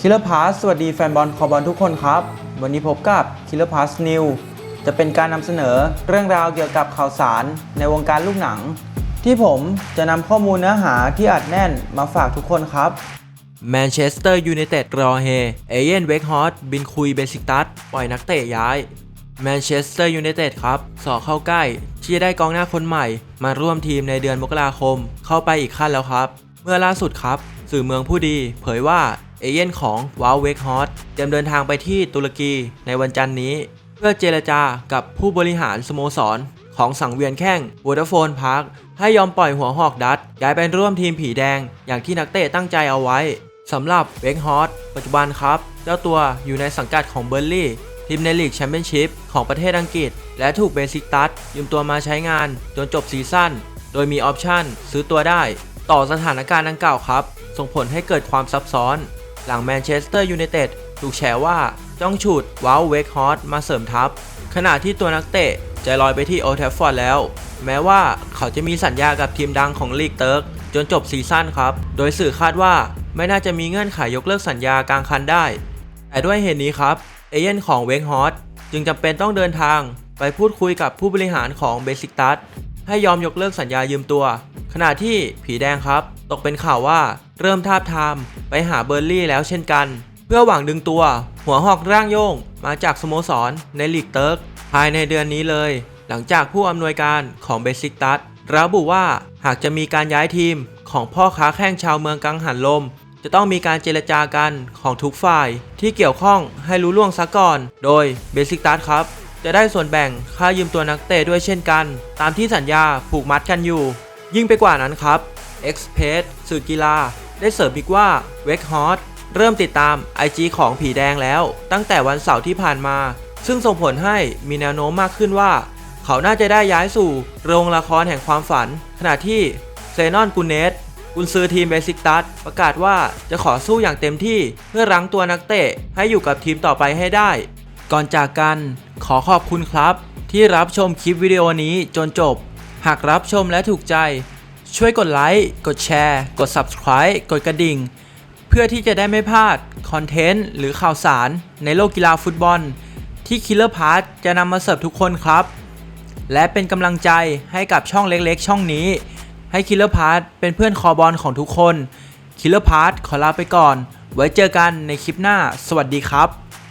คิลเลอร์พาสสวัสดีแฟนบอลคอบอลทุกคนครับ วันนี้พบกับคิลเลอร์พาสนิวจะเป็นการนำเสนอเรื่องราวเกี่ยวกับข่าวสารในวงการลูกหนัง ที่ผมจะนำข้อมูลเนื้อหาที่อัดแน่นมาฝากทุกคนครับแมนเชสเตอร์ยูไนเต็ดรอเฮเอเยนเวกฮอตบินคุยเบสิกตัสปล่อยนักเตะย้ายแมนเชสเตอร์ยูไนเต็ดครับสอเข้าใกล้ ที่จะได้กองหน้าคนใหม่ มาร่วมทีมในเดือนมกราคม เข้าไปอีกขั้นแล้วครับ เมื่อล่าสุดครับ สื่อเมืองผู้ดี เผยว่า เอเย่นของวาลเวกฮอตเตรียมเดินทางไปที่ตุรกีในวันจันทร์นี้ เพื่อเจรจากับผู้บริหารสโมสร ของสังเวียนแข้งวอเตอร์โฟนพาร์คให้ยอมปล่อยหัวหอกดัตย้ายไปร่วมทีมผีแดง อย่างที่นักเตะตั้งใจเอาไว้สำหรับเวกฮอตปัจจุบันครับ เจ้าตัวอยู่ในสังกัดของเบอร์ลี่ทีมในลีกแชมเปี้ยนชิพของประเทศอังกฤษ และถูกเบซิกตัสยืมตัวมาใช้งานจนจบซีซั่นโดยมีออปชั่นซื้อตัวได้ ต่อสถานการณ์ดังกล่าวครับ ส่งผลให้เกิดความซับซ้อน หลังแมนเชสเตอร์ยูไนเต็ดถูกแฉว่าจ้องฉุดว้าวเวกฮอตมาเสริมทัพ ขณะที่ตัวนักเตะใจลอยไปที่โอ t ทฟฟอร์ดแล้ว แม้ว่าเขาจะมีสัญญากับทีมดังของลีกเติร์กจนจบซีซั่นครับ โดยสื่อคาดว่าไม่น่าจะมีเงื่อนไขยกเลิกสัญญากลางคันได้ แต่ด้วยเหตุนี้ครับ เอเย่นของเวกฮอตจึงจำเป็นต้องเดินทางไปพูดคุยกับผู้บริหารของเบสิกตัสให้ยอมยกเลิกสัญญายืมตัว ขณะที่ผีแดงครับ ตกเป็นข่าวว่า เริ่มทาบทามไปหาเบอร์ลี่แล้วเช่นกัน เพื่อหวังดึงตัว หัวหอกร่างโยงมาจากสโมสรในลีกเติร์กภายในเดือนนี้เลย หลังจากผู้อำนวยการของเบสิกตัสระบุว่าหากจะมีการย้ายทีมของพ่อค้าแข้งชาวเมืองกังหันลม จะต้องมีการเจรจากันของทุกฝ่ายที่เกี่ยวข้องให้รู้ล่วงซะก่อน โดยเบสิกตัสครับ จะได้ส่วนแบ่งค่ายืมตัวนักเตะด้วยเช่นกัน ตามที่สัญญาผูกมัดกันอยู่ ยิ่งไปกว่านั้นครับ e x p r e s s สื่อกีฬา ได้เสริมอีกว่า w e k h o t เริ่มติดตาม IG ของผีแดงแล้ว ตั้งแต่วันเสาร์ที่ผ่านมา ซึ่งส่งผลให้มีแนวโน้มมากขึ้นว่า เขาน่าจะได้ย้ายสู่โรงละครแห่งความฝัน ขณะที่เซนอนกูเนสกุนซือทีมเบสิกตัสประกาศว่าจะขอสู้อย่างเต็มที่เพื่อรั้งตัวนักเตะให้อยู่กับทีมต่อไปให้ได้ ก่อนจากกันขอขอบคุณครับ ที่รับชมคลิปวิดีโอนี้จนจบ หากรับชมและถูกใจ ช่วยกดไลค์ กดแชร์ กด Subscribe กดกระดิ่ง เพื่อที่จะได้ไม่พลาด คอนเทนต์ หรือข่าวสารในโลกกีฬาฟุตบอล ที่ Killer p a s จะนำมาเสิร์ฟทุกคนครับ และเป็นกำลังใจให้กับช่องเล็กๆ ช่องนี้ ให้ Killer p a s เป็นเพื่อนคอบอลของทุกคน Killer p a s ขอลาไปก่อน ไว้เจอกันในคลิปหน้า สวัสดีครับ